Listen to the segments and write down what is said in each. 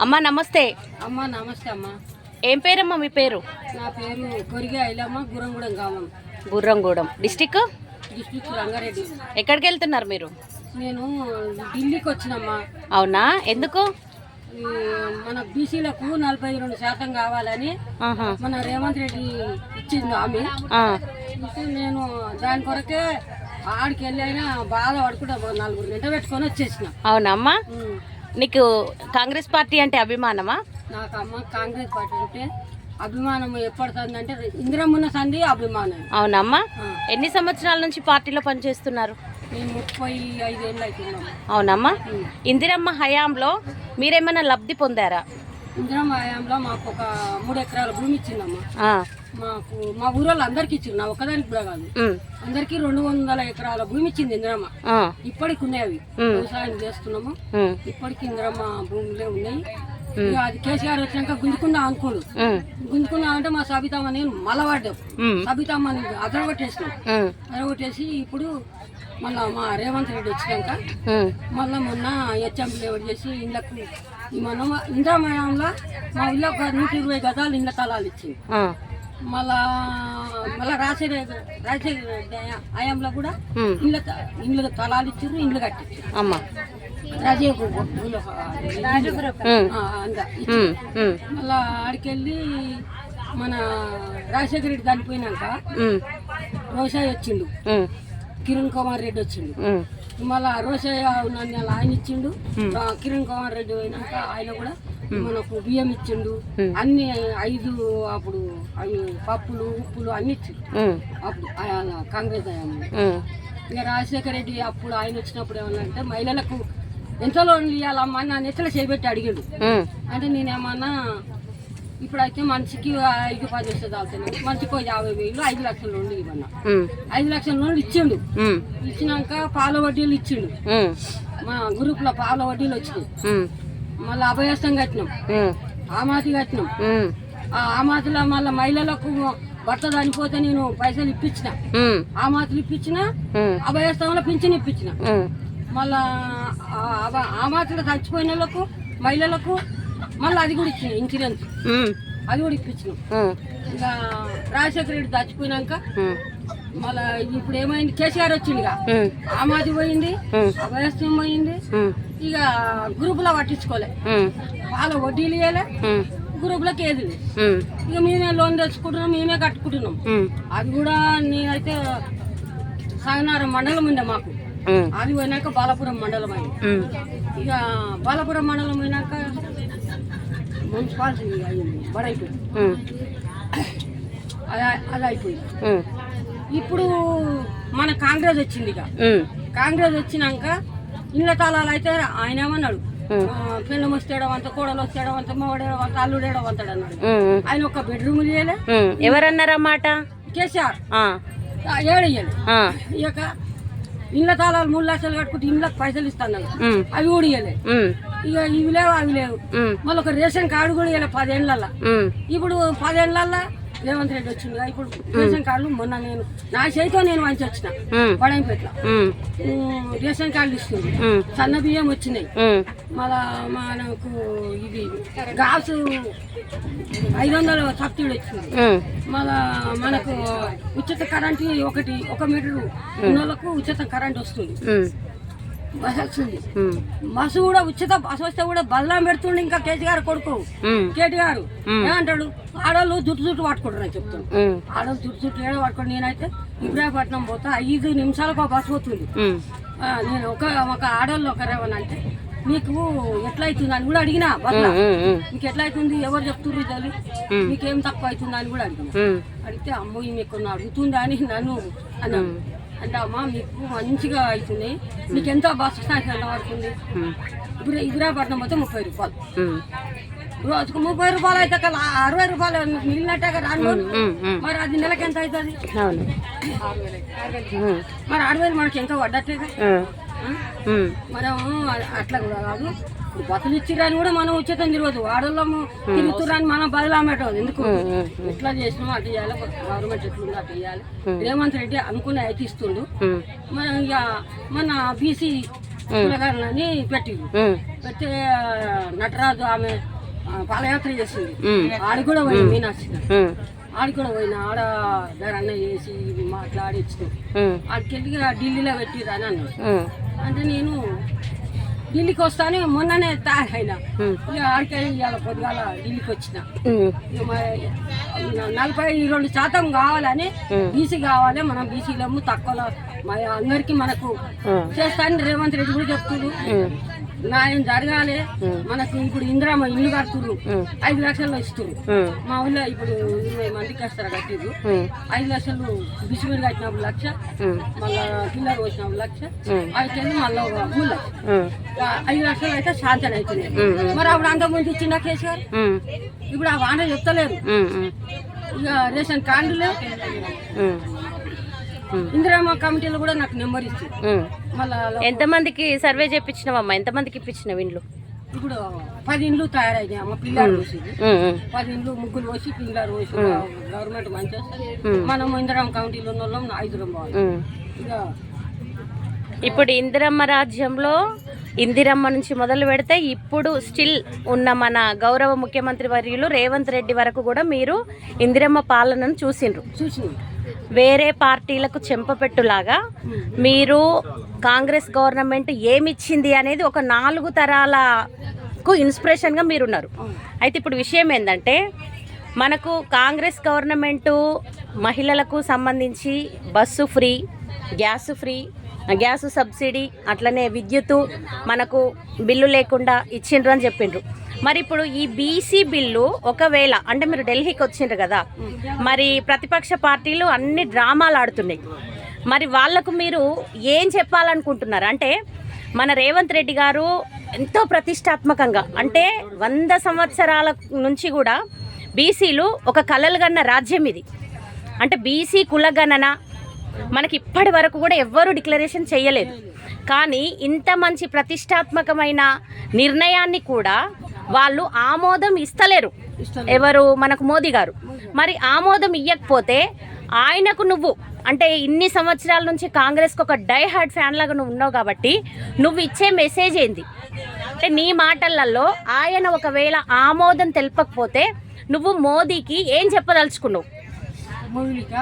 అమ్మా నమస్తే. అమ్మ నమస్తే అమ్మ. ఏం పేరమ్మా మీ పేరు? నా పేరు కొరిగే ఐలమ్మ గురంగూడెం గ్రామం. గుర్రంగూడెం. డిస్టిక్? డిస్ట్రిక్ట్ రంగారెడ్డి. ఎక్కడికి వెళ్తున్నారు మీరు? నేను ఢిల్లీకి వచ్చినమ్మా. అవునా? ఎందుకు? ఈ మన బీసీలకు నలభై రెండు శాతం కావాలని ఆహా. మన రేవంత్ రెడ్డి ఇచ్చింది ఆమె. ఆ. నేను దాని కొరకే ఆడికి వెళ్ళి అయినా బాధ పడుకుంటా నలుగురు గంట పెట్టుకొని వచ్చేసిన. అవునా అమ్మా? ఉమ్. నీకు కాంగ్రెస్ పార్టీ అంటే అభిమానమా? నాకు అమ్మ కాంగ్రెస్ పార్టీ అంటే అభిమానం ఎప్పడుతుందంటే ఇందిరమ్మున్న సంధి అభిమానం. అవునమ్మా. ఎన్ని సంవత్సరాల నుంచి పార్టీలో పనిచేస్తున్నారు? నేను ముప్పై ఐదేళ్ళు అవునమ్మా. ఇందిరమ్మ హయాంలో మీరేమైనా లబ్ధి పొందారా? ఇందిరమ్మ హయాంలో మాకు ఒక మూడు ఎకరాల భూమి ఇచ్చిందమ్మా. మాకు మా ఊరోళ్ళు అందరికి ఇచ్చింది నా ఒక్కదానికి కూడా కాదు. అందరికి రెండు వందల ఎకరాల భూమి ఇచ్చింది ఇందిరమ్మ. ఇప్పటికి ఉన్నాయి అవి. వ్యవసాయం చేస్తున్నాము. ఇప్పటికి ఇందిరమ్మ భూములే ఉన్నాయి అది కేసీఆర్ వచ్చినాక గుంజుకుందాం అనుకోడు. గుంజుకుందాం అంటే మా సబితమ్మ నేను మలవాడ్డాం ఉమ్. సబితమ్మని అదరగొట్టేసినాం. అదరగొట్టేసి ఇప్పుడు మళ్ళా మా రేవంత్ రెడ్డి వచ్చినాక. మళ్ళీ మొన్న హెచ్ఎంపీ ఎవరు చేసి ఇళ్ళకు ఈ మొన్న ఇంద్రామయంలో మా ఇల్లు ఒక నూట ఇరవై గదాలు ఇళ్ళ తలాలు ఇచ్చింది. మళ్ళా మళ్ళా రాజశేఖర రాజశేఖర హయాంలో కూడా. ఇళ్ళ ఇళ్ళ తలాలు ఇచ్చారు ఇల్లు కట్టించారు అందా. మళ్ళా ఆడికెళ్ళి మన రాజశేఖర రెడ్డి చనిపోయినాక. రోషాయ్ వచ్చిండు. కిరణ్ కుమార్ రెడ్డి వచ్చిండు. మళ్ళా రోషయ్య నన్ను ఆయన ఇచ్చిండు. కిరణ్ కుమార్ రెడ్డి పోయినాక ఆయన కూడా మనకు బియ్యం ఇచ్చిండు. అన్ని ఐదు అప్పుడు అవి పప్పులు ఉప్పులు అన్ని ఇచ్చిండు. అప్పుడు ఆయన కాంగ్రెస్ ఉమ్. ఇక రాజశేఖర రెడ్డి అప్పుడు ఆయన వచ్చినప్పుడు ఏమన్నా అంటే మహిళలకు ఎంత లోన్లు ఇవ్వాలమ్మా అని నా నెత్తలో చేపెట్టి అడిగాడు. అంటే నేనేమన్నా ఇప్పుడైతే మనిషికి ఐదు పది వస్తుంది అవుతుంది మనిషికి యాభై వేలు ఐదు లక్షల లోన్లు ఇవ్వన్నా. ఐదు లక్షల లోన్లు ఇచ్చిండు. ఇచ్చినాక పాల వడ్డీలు ఇచ్చిండు. మా గ్రూప్లో పాల వడ్డీలు వచ్చినాయి. మళ్ళీ అభయస్థం కట్టినాం. ఆమాతి కట్టినాం. ఆ ఆమాతిలో మళ్ళీ మహిళలకు భర్త చనిపోతే నేను పైసలు ఇప్పించిన. ఆమాతులు ఇప్పించిన. అభయస్థంలో పింఛన్ ఇప్పించిన. మళ్ళా ఆ- ఆమాతులు చచ్చిపోయిన వాళ్ళకు మహిళలకు మళ్ళీ అది కూడా ఇచ్చిన ఇన్సూరెన్స్. అది కూడా ఇప్పించినాం. ఇక రాజశేఖర రెడ్డి చచ్చిపోయినాక. మళ్ళా ఇప్పుడు ఏమైంది కేసీఆర్ వచ్చింది ఇక ఉమ్. ఆమాది పోయింది. అభయస్థం పోయింది. ఇక గ్రూపులో పట్టించుకోలే. వాళ్ళ వడ్డీలు ఇవ్వలే. గ్రూపులకు ఏది. ఇక మేమే లోన్ తెచ్చుకుంటున్నాం మేమే కట్టుకుంటున్నాం. అది కూడా నేనైతే సాగనారం మండలం ఉండే మాకు. అది పోయినాక బాలపురం మండలం అయింది. ఇక బాలపురం మండలం పోయినాక మున్సిపాలిటీ అయింది బడైపోయింది. అది అది అయిపోయింది. ఇప్పుడు మన కాంగ్రెస్ వచ్చింది ఇక. కాంగ్రెస్ వచ్చినాక ఇళ్ళ తాళాలు అయితే ఆయన ఏమన్నాడు ఉమ్. పిల్లం వస్తేయడం అంత కోడలు వస్తేయడం అంత మొగడేయడం అంత అల్లుడేయడం అంతాడు అన్నాడు. ఆయన ఒక బెడ్రూమ్ చేయలే. ఎవరన్నారా మాట కేసీఆర్ ఆ. ఇక ఇళ్ళ తాళాలు మూడు లక్షలు కట్టుకుంటే ఇళ్ళకి పైసలు ఇస్తాను. అవి కూడా ఇవ్వలే ఉమ్. ఇక ఇవి లేవు అవి లేవు. మళ్ళీ ఒక రేషన్ కార్డు కూడా ఇవ్వలే పదేళ్ళల్లో ఉమ్. ఇప్పుడు పదేళ్ళల్లో రేవంత్ రెడ్డి వచ్చింది ఇప్పుడు రేషన్ కార్డులు మొన్న నేను నా చేతితో నేను మంచి వచ్చిన ఉమ్. రేషన్ కార్డులు ఇస్తుంది. సన్న బియ్యం వచ్చినాయి. మళ్ళా మనకు ఇది గాసు ఐదు వందల సబ్సిడీ వచ్చింది. మళ్ళా మనకు ఉచిత కరెంటు ఒకటి ఒక మీటరు ఉన్న వాళ్ళకు ఉచిత కరెంట్ వస్తుంది. బస్ ఉమ్. బస్సు కూడా ఉచిత బస్సు వస్తే కూడా బదలాం పెడుతుండే ఇంకా కేటీఆర్ కొడుకు. ఉమ్. కేటీఆర్ ఏమంటాడు? ఆడవాళ్ళు జుట్టు జుట్టు పట్టుకుంటారు అని చెప్తాను. ఆడవాళ్ళు జుట్టు జుట్టు ఏడ పట్టుకోండి నేనైతే ఇబ్రాహీపట్నం పోతా. ఐదు నిమిషాలకు ఒక బస్సు పోతుంది. నేను ఒక ఒక ఆడవాళ్ళు ఒకరేమని అంటే మీకు ఎట్లా అవుతుంది అని కూడా అడిగినా. ఉమ్. మీకు ఎట్లా అవుతుంది ఎవరు చెప్తుర్రు తల్లి మీకేం తక్కువ అవుతుంది అని కూడా అడిగిన. అడిగితే అమ్మో మీకు అడుగుతుందా అని నన్ను అన్నాను అంటే అమ్మ మీకు మంచిగా అవుతుంది మీకు ఎంత బస్సు స్టాండ్ ఎంత పడుతుంది. ఇప్పుడు ఇబ్రాహీపట్నం పోతే ముప్పై రూపాయలు. రోజుకు ముప్పై రూపాయలు అయితే కదా అరవై రూపాయలు మిగిలినట్టే కదా. మరి అది నెలకి ఎంత అవుతుంది. మరి ఆరు వేలు మనకి ఎంత. ఆ? ఉమ్. మనం అట్లా కూడా కాదు బతులు ఇచ్చిరని కూడా మనం ఉచితం తిరగదు. ఆడోళ్ళము తిరుగుతురని మనం బదులామెటం ఎందుకు? ఎట్లా చేసినాం అటు చేయాలి. గవర్నమెంట్ ఎట్లుందో అటు చేయాలి. రేవంత్ రెడ్డి అనుకునే అయితే ఇస్తుండు. మన ఇక మన బీసీ ఉమ్, పెడితే ఆ, నటరాజు ఆమె పాదయాత్ర చేసింది. ఆడి కూడా పోయి మీనాక్షి ఆడి కూడా పోయిన ఆడ ధరన్న చేసి మాట్లాడి ఇచ్చినాం ఉమ్, ఆడికెళ్ళి ఢిల్లీలో పెట్టిర్రు అని అన్నాడు. అంటే నేను ఢిల్లీకి వస్తాను మొన్ననే తయారైనా. ఆడికెళ్ళి ఇవాళ పొద్దుగాల ఢిల్లీకి వచ్చిన. నలభై రెండు శాతం కావాలని బీసీ కావాలి మనం బీసీలము తక్కువలో. మరి అందరికి మనకు ఉమ్, చేస్తానని రేవంత్ రెడ్డి కూడా చెప్తున్నారు. ఉమ్, న్యాయం జరగాలి. మనకు ఇప్పుడు ఇందిరామ ఇల్లు కడుతున్నారు ఉమ్, ఐదు లక్షల్లో ఇస్తారు మా ఊళ్ళో ఇప్పుడు ఇరవై మందికి వస్తారు కట్టిరు ఐదు లక్షలు బిస్మిల్ కట్టినప్పుడు లక్ష. మళ్ళా పిల్లలు వచ్చినప్పుడు లక్ష. అయితే మళ్ళీ ఒక మూడు లక్ష ఐదు లక్షలు అయితే శాంతం అవుతున్నాయి. మరి అప్పుడు అంత ముందు ఇచ్చిందా కేసీఆర్? ఇప్పుడు ఆ వాన చెప్తలేరు ఇక రేషన్ కార్డులే ఇందిరామ కమిటీలో కూడా నాకు నెంబర్ ఇచ్చింది ఉమ్. మళ్ళా ఎంతమందికి సర్వే చేపించినావమ్మా? ఎంతమందికి ఇప్పించినావు ఇండ్లు? ఇప్పుడు పది ఇండ్లు తయారైనాయి అమ్మ పిల్లలు ఉమ్, పది ఇండ్లు ముగ్గురు పోసి పిల్లలు పోసి గవర్నమెంట్ మంచిగా ఉమ్. మనం ఇందిరామ కమిటీలో ఉన్న వాళ్ళం. ఇక ఇప్పుడు ఇందిరమ్మ రాజ్యంలో ఇందిరమ్మ నుంచి మొదలు పెడితే ఇప్పుడు స్టిల్ ఉన్న మన గౌరవ ముఖ్యమంత్రి వర్యులు రేవంత్ రెడ్డి వరకు కూడా మీరు ఇందిరమ్మ పాలనను చూసిండ్రు. చూసినాం వేరే పార్టీలకు చెంపపెట్టులాగా మీరు కాంగ్రెస్ గవర్నమెంట్ ఏమిచ్చింది అనేది ఒక నాలుగు తరాలకు ఇన్స్పిరేషన్గా మీరున్నారు. అయితే ఇప్పుడు విషయం ఏంటంటే మనకు కాంగ్రెస్ గవర్నమెంటు మహిళలకు సంబంధించి bus free gas free gas subsidy అట్లనే విద్యుత్తు మనకు బిల్లు లేకుండా ఇచ్చిండ్రు అని చెప్పిండ్రు. మరి ఇప్పుడు ఈ బీసీ బిల్లు ఒకవేళ అంటే మీరు ఢిల్లీకి వచ్చిండ్రు కదా మరి ప్రతిపక్ష పార్టీలు అన్ని డ్రామాలు ఆడుతున్నాయి. మరి వాళ్ళకు మీరు ఏం చెప్పాలనుకుంటున్నారు? అంటే మన రేవంత్ రెడ్డి గారు ఎంతో ప్రతిష్టాత్మకంగా అంటే వంద సంవత్సరాల నుంచి కూడా బీసీలు ఒక కలలుగన్న రాజ్యం ఇది. అంటే బీసీ కులగణన మనకి ఇప్పటి వరకు కూడా ఎవ్వరూ డిక్లరేషన్ చేయలేదు. కానీ ఇంత మంచి ప్రతిష్టాత్మకమైన నిర్ణయాన్ని కూడా వాళ్ళు ఆమోదం ఇస్తలేరు. ఎవరు? మనకు మోదీ గారు. మరి ఆమోదం ఇవ్వకపోతే ఆయనకు నువ్వు అంటే ఇన్ని సంవత్సరాల నుంచి కాంగ్రెస్కి ఒక డై హార్డ్ ఫ్యాన్ లాగా నువ్వు ఉన్నావు కాబట్టి నువ్వు ఇచ్చే మెసేజ్ ఏంది? అంటే నీ మాటలలో ఆయన ఒకవేళ ఆమోదం తెలపకపోతే నువ్వు మోదీకి ఏం చెప్పదలుచుకున్నావు? మౌలిక.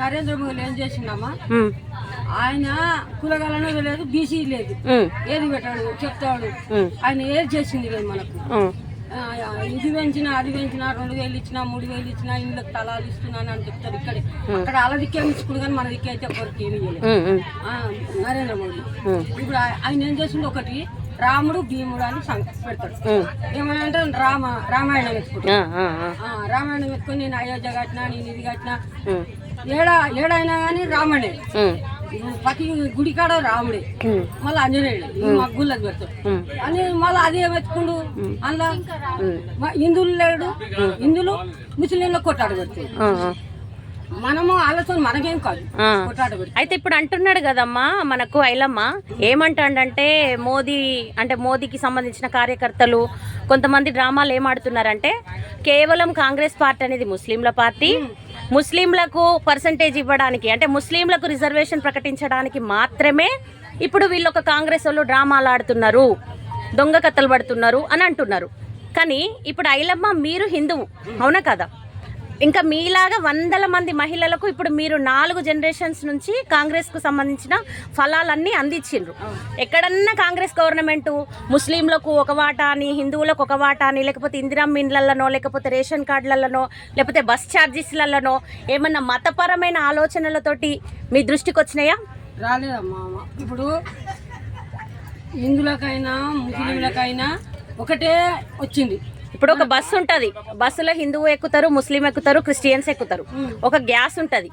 నరేంద్ర మోదీ ఏం చేసిందమ్మా ఉమ్, ఆయన కులగలనేది లేదు బీసీ లేదు. ఏది పెట్టాడు? చెప్తాడు. ఆయన ఏది చేసింది లేదు మనకు? ఇది పెంచినా అది పెంచినా రెండు వేలు ఇచ్చినా మూడు వేలు ఇచ్చినా ఇండ్లకు తలాలు ఇస్తున్నాను అని చెప్తారు ఇక్కడ. అక్కడ అలా దిక్కే ఇచ్చుకుడు కానీ మన దిక్కే అయితే ఎవరికి నరేంద్ర మోడీ ఇప్పుడు ఆయ- ఆయన ఏం చేసిండు? ఒకటి రాముడు భీముడు అని పెడతాడు. ఉమ్. ఏమని అంటే రామ రామాయణం ఎత్తుకుంటాడు. రామాయణం ఎత్తుకొని నేను అయోధ్య కట్టినా నేను ఇది కట్టినా ఏడా ఏడైనా కానీ రాముడే. ప్రతి గుడి కాడ రాముడే. మళ్ళీ ఆంజనేయుడు ఈ మగ్గులకు పెడతాడు. అని మళ్ళీ అదే వెతుకుండు అందులో మ- హిందువులు లేడు. హిందువులు ముస్లింలకు కొట్టాడు ఆ, మనము ఆలోచన మనకేం కాదు. అయితే ఇప్పుడు అంటున్నాడు కదమ్మా మనకు ఐలమ్మ ఏమంటాడంటే మోదీ అంటే మోదీకి సంబంధించిన కార్యకర్తలు కొంతమంది డ్రామాలు ఏమాడుతున్నారంటే కేవలం కాంగ్రెస్ పార్టీ అనేది ముస్లింల పార్టీ ముస్లింలకు పర్సంటేజ్ ఇవ్వడానికి అంటే ముస్లింలకు రిజర్వేషన్ ప్రకటించడానికి మాత్రమే ఇప్పుడు వీళ్ళు ఒక కాంగ్రెస్ వాళ్ళు డ్రామాలు ఆడుతున్నారు దొంగ కథలు పడుతున్నారు అని అంటున్నారు. కానీ ఇప్పుడు ఐలమ్మ మీరు హిందువు అవునా కదా? ఇంకా మీలాగా వందల మంది మహిళలకు ఇప్పుడు మీరు నాలుగు జనరేషన్స్ నుంచి కాంగ్రెస్కు సంబంధించిన ఫలాలన్నీ అందించిండ్రు. ఎక్కడన్నా కాంగ్రెస్ గవర్నమెంట్ ముస్లింలకు ఒక వాటా అని హిందువులకు ఒక వాటా అని లేకపోతే ఇందిరమ్మ ఇండ్లలోనో లేకపోతే రేషన్ కార్డులలోనో లేకపోతే బస్ ఛార్జెస్లలోనో ఏమన్నా మతపరమైన ఆలోచనలతోటి మీ దృష్టికి వచ్చినాయా? రాలేదమ్మా ఇప్పుడు హిందువులకైనా ముస్లింలకైనా ఒకటే వచ్చింది. ఇప్పుడు ఒక బస్సు ఉంటది. బస్సులో హిందువు ఎక్కుతారు ముస్లిం ఎక్కుతారు క్రిస్టియన్స్ ఎక్కుతారు. ఒక గ్యాస్ ఉంటది.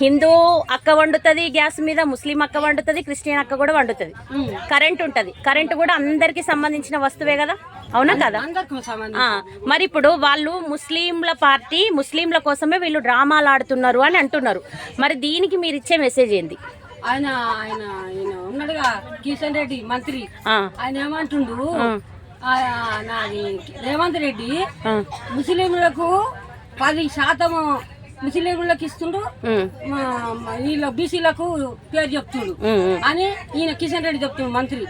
హిందూ అక్క వండుతుంది గ్యాస్ మీద ముస్లిం అక్క వండుతుంది క్రిస్టియన్ అక్క కూడా వండుతుంది. కరెంట్ ఉంటది. కరెంట్ కూడా అందరికి సంబంధించిన వస్తువే కదా? అవునా కదా? మరి ఇప్పుడు వాళ్ళు ముస్లింల పార్టీ ముస్లింల కోసమే వీళ్ళు డ్రామాలు ఆడుతున్నారు అని అంటున్నారు. మరి దీనికి మీరు ఇచ్చే మెసేజ్ ఏంది? ఆయన ఆయన ఉన్నాడుగా కిషన్ రెడ్డి మంత్రి. ఆయన ఏమంటుండు? ఆ, నాది రేవంత్ రెడ్డి. ముస్లింలకు పది శాతం ముస్లింలకు మా. వీళ్ళ బీసీలకు పేరు చెప్తుండు. అని ఈయన కిషన్ రెడ్డి చెప్తుండు మంత్రి.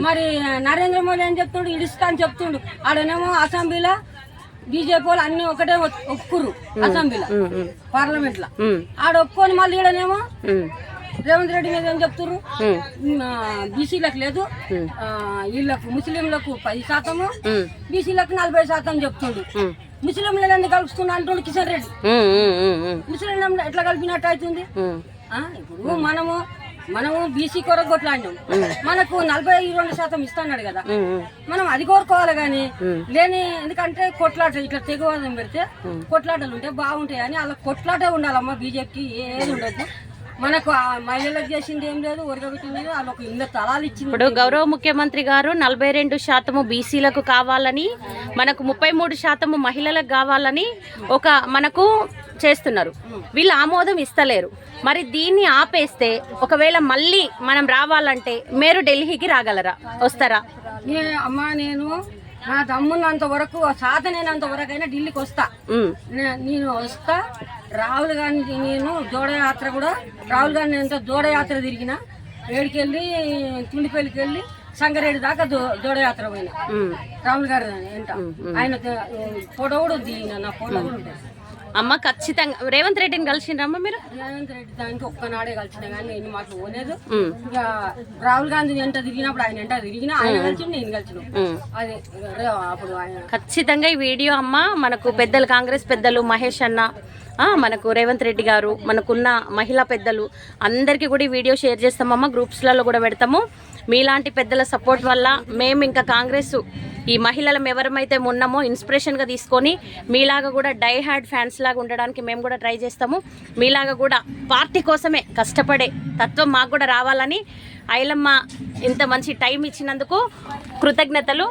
మరి నరేంద్ర మోడీ ఏం చెప్తుండు? ఇడుస్తా అని చెప్తుండు. ఆడనేమో అసెంబ్లీలో బీజేపీ వాళ్ళు అన్ని ఒకటే ఒప్- ఒప్పుకుర్రు అసెంబ్లీలో పార్లమెంట్లో ఆడ ఒప్పుకొని మళ్ళీ ఈడనేమో రేవంత్ రెడ్డి మీద ఏం చెప్తుర్రు? ఉమ్, బీసీలకు లేదు. వీళ్ళకు ముస్లింలకు పది శాతము బీసీలకు నలభై శాతం చెప్తుండు. ఉమ్, ముస్లింలను ఎందుకు కలుపుతున్నా అంటుండు కిషన్ రెడ్డి. ముస్లింలను ఎట్లా కలిపినట్టు అవుతుంది? ఇప్పుడు మనము మనము బీసీ కొరకు కొట్లాడినాం మనకు నలభై రెండు శాతం ఇస్తున్నాడు కదా. మనం అది కోరుకోవాలి కానీ. లేని ఎందుకంటే కొట్లాట ఇట్లా తెగువాదం పెడితే కొట్లాటలు ఉంటే బాగుంటాయి అని అలా కొట్లాటే ఉండాలమ్మా బీజేపీకి ఏది ఉండదు. మనకు ఆ మహిళలకు చేసింది ఏం లేదు ఒరగబెట్టింది లేదు వాళ్ళకు ఇంత తలాలు ఇచ్చింది. ఇప్పుడు గౌరవ ముఖ్యమంత్రి గారు నలభై రెండు శాతము బీసీలకు కావాలని మనకు ముప్పై మూడు శాతము మహిళలకు కావాలని ఒక మనకు చేస్తున్నారు. వీళ్ళు ఆమోదం ఇస్తలేరు. మరి దీన్ని ఆపేస్తే ఒకవేళ మళ్ళీ మనం రావాలంటే మీరు ఢిల్లీకి రాగలరా? వస్తారా? అమ్మా నేను నా తమ్మున్నంత వరకు సాధనైనంత వరకు అయినా ఢిల్లీకి వస్తా. నేను వస్తా. రాహుల్ గాంధీ నేను జోడయాత్ర కూడా రాహుల్ గాంధీ ఎంత జోడయాత్ర తిరిగిన. ఏడికెళ్ళి తుండిపల్లికి వెళ్ళి సంగారెడ్డి దాకా దో జోడయాత్ర పోయినా. రాహుల్ గారు ఎంత ఆయన ఫోటో కూడా ఈయన నా ఫోటో కూడా ఉంటుంది అమ్మ ఖచ్చితంగా. రేవంత్ రెడ్డిని కలిసిండ్రమ్మా మీరు? రేవంత్ రెడ్డి దానికి ఒక్కనాడే కలిసిన కానీ నేను మాకు పోలేదు. ఇక రాహుల్ గాంధీ ఎంట తిరిగినప్పుడు ఆయన ఎంట తిరిగినా ఆయన కలిసి నేను కలిసిన. అదే అప్పుడు ఆయన. ఖచ్చితంగా ఈ వీడియో అమ్మ మనకు పెద్దలు కాంగ్రెస్ పెద్దలు మహేష్ అన్న మనకు రేవంత్ రెడ్డి గారు మనకున్న మహిళా పెద్దలు అందరికీ కూడా ఈ వీడియో షేర్ చేస్తామమ్మ. గ్రూప్స్లలో కూడా పెడతాము. మీలాంటి పెద్దల సపోర్ట్ వల్ల మేము ఇంకా కాంగ్రెస్ ఈ మహిళలం ఎవరమైతే ఉన్నామో ఇన్స్పిరేషన్గా తీసుకొని మీలాగా కూడా డై హ్యాడ్ ఫ్యాన్స్ లాగా ఉండడానికి మేము కూడా ట్రై చేస్తాము. మీలాగా కూడా పార్టీ కోసమే కష్టపడే తత్వం మాకు కూడా రావాలని ఐలమ్మ ఇంత మంచి టైం ఇచ్చినందుకు కృతజ్ఞతలు.